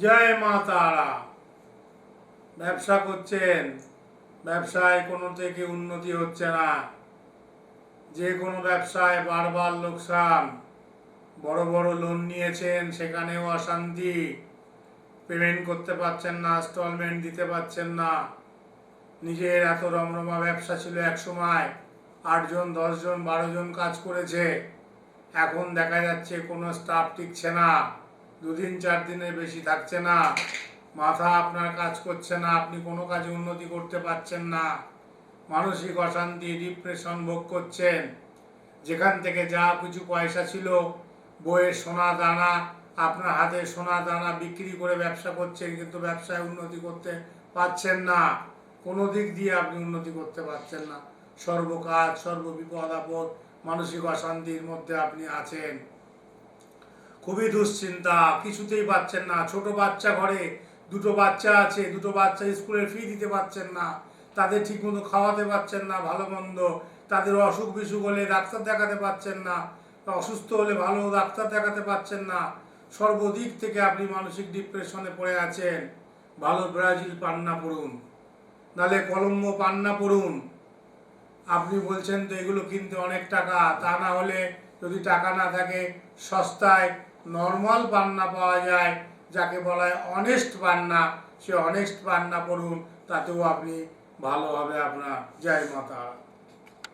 জয় মা তারা। ব্যবসা করছেন, ব্যবসায় কোনো থেকে উন্নতি হচ্ছে না। যে কোনো ব্যবসায় বারবার লোকসান। বড় বড় লোন নিয়েছেন, সেখানেও অশান্তি। পেমেন্ট করতে পারছেন না ইনস্টলমেন্ট দিতে পারছেন না। নিজের এত রমরমা ব্যবসা ছিল এক সময়। আটজন দশজন বারো জন কাজ করেছে। এখন দেখা যাচ্ছে কোনো স্টাফ টিকছে না। দুদিন, চার দিনের বেশি থাকছে না। মাথা আপনার কাজ করছে না, আপনি কোনো কাজে উন্নতি করতে পারছেন না। মানসিক অশান্তি ডিপ্রেশন ভোগ করছেন। যেখান থেকে যা কিছু পয়সা ছিল বইয়ের সোনা দানা, আপনার হাতে সোনা দানা বিক্রি করে ব্যবসা করছেন, কিন্তু ব্যবসায় উন্নতি করতে পারছেন না। কোনো দিক দিয়ে আপনি উন্নতি করতে পারছেন না। সর্বকাজ, সর্ববিপদ, আপদ, মানসিক অশান্তির মধ্যে আপনি আছেন। খুবই দুশ্চিন্তা, কিছুতেই পাচ্ছেন না। ছোট বাচ্চা ঘরে দুটো বাচ্চা আছে, দুটো বাচ্চা স্কুলের ফি দিতে পারছেন না, তাদের ঠিকমতো খাওয়াতে পারছেন না, ভালো মন্দ, তাদের অসুখ বিসুখ হলে ডাক্তার দেখাতে পারছেন না, অসুস্থ হলে ভালো ডাক্তার দেখাতে পারছেন না। সর্বদিক থেকে আপনি মানসিক ডিপ্রেশনে পড়ে আছেন। ভালো ব্রাজিল পান্না পড়ুন, নালে কলম্বো পান্না পড়ুন। আপনি বলছেন তো এগুলো কিনতে অনেক টাকা, তা না হলে যদি টাকা না থাকে সস্তায় নর্মাল বান্না পাওয়া যায়, যাকে বলা হয় অনেস্ট বান্না। সে অনেস্ট বান্না পড়ুন, তাতেও আপনি ভালো হবে আপনার জয় মাতা